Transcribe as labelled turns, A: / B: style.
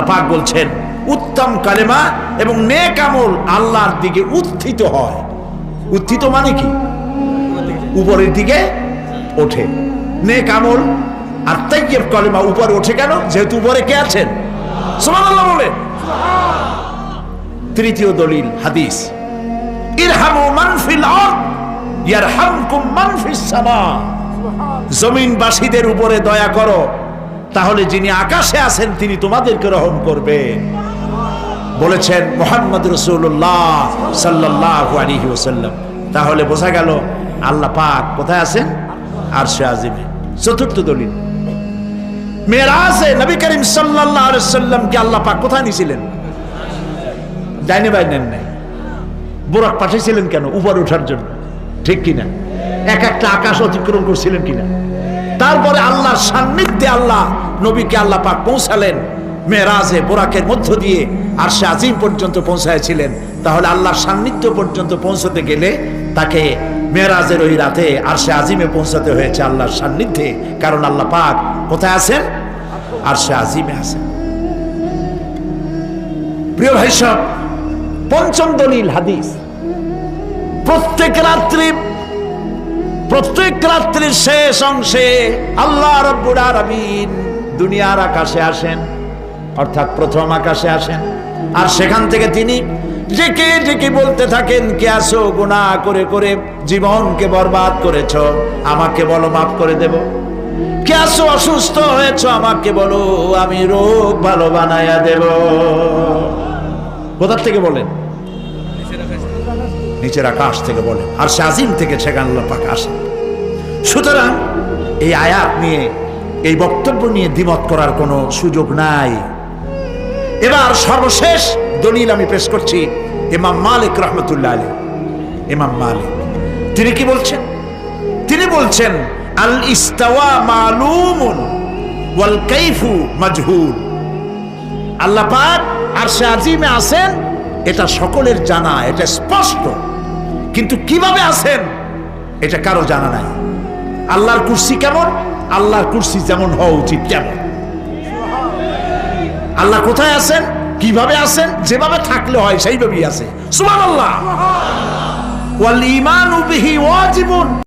A: আল্লাহ পাক বলছেন, উত্তম কালেমা এবং নেক আমল আল্লাহর দিকে উত্থিত হয়। উত্থিত মানে কি? উপরের দিকে ওঠে। নেক আমল আর তাইয়েব কালেমা উপরে ওঠে কেন? যেহেতু উপরে কে আছেন? সুবহানাল্লাহ বলে তৃতীয় দলিল, হাদিস। ইরহামু মান ফিল আরদ, ইয়ারহামকুম মান ফিস সামা। জমিনবাসীদের উপরে দয়া করো। তাহলে যিনি আকাশে আছেন, তিনি তোমাদেরকে রহম করবেন বলেছেন মোহাম্মদ রসুল্লাহ সাল্লাহ আলিহি ওসাল্লাম তাহলে বোঝা গেল আল্লাহ পাক কোথায় আছেন? আর সে আজিমে। চতুর্থ দলিল। মেরাজে নবী করিম সাল্লাহ সাল্লামকে আল্লাহ পাক কোথায় নিয়েছিলেন? ডাইনে বাই নেন নাই। বোরাক পাঠিয়েছিলেন কেন? উপরে ওঠার জন্য। ঠিক কিনা? এক একটা আকাশ অতিক্রম করছিলেন কিনা? তারপরে আল্লাহর সান্নিধ্যে আল্লাহ নবীকে আল্লাহ পাক পৌঁছালেন মেরাজে, বোরাকের মধ্য দিয়ে। আর সে আজিম পর্যন্ত পৌঁছাইছিলেন তাহলে আল্লাহর সান্নিধ্য পর্যন্ত পৌঁছতে গেলে তাকে মেরাজের ওই রাতে আর সে আজিমে পৌঁছাতে হয়েছে আল্লাহর সান্নিধ্যে। কারণ আল্লাহ পাক কোথায় আছেন? আর সে আজিমে আছেন। প্রিয় ভাই সব, পঞ্চম দলিল হাদিস। প্রত্যেক রাত্রি প্রত্যেক রাত্রির শেষ অংশে আল্লাহ রব্বুল আলামিন দুনিয়ার আকাশে আসেন, অর্থাৎ প্রথম আকাশে আসেন। আর সেখান থেকে তিনি ডেকে ডেকে বলতে থাকেন, কে আসো গুনাহ করে করে জীবনকে বরবাদ করেছ, আমাকে বলো, মাফ করে দেব। কে আসো অসুস্থ হয়েছ, আমাকে বলো, আমি রোগ ভালো বানাইয়া দেব। কোথার থেকে বলেন? নিচের আকাশ থেকে বলে, আর সে আজিম থেকে সেখান পাক আসে। সুতরাং এই আয়াত নিয়ে, এই বক্তব্য নিয়ে দ্বিমত করার কোনো সুযোগ নাই। এবার সর্বশেষ দলিল আমি পেশ করছি ইমাম মালিক রহমতুল্লাহ আলী ইমাম মালিক, তিনি কি বলছেন? তিনি বলছেন, আল ইস্তাওয়া মালুমুন ওয়াল কাইফু মাজহুল। আল্লাহ পাক আর সে আজিমে আছেন এটা সকলের জানা এটা স্পষ্ট। কিন্তু কীভাবে আছেন? এটা কারও জানা নাই। আল্লাহর কুর্সি কেমন? আল্লাহর কুর্সি যেমন হওয়া উচিত তেমন। আল্লাহ কোথায় আছেন? কীভাবে আছেন? যেভাবে থাকলে হয় সেইভাবেই আছে। সুবহানাল্লাহ। ওয়াল ঈমানু বিহি ওয়াজিবুন।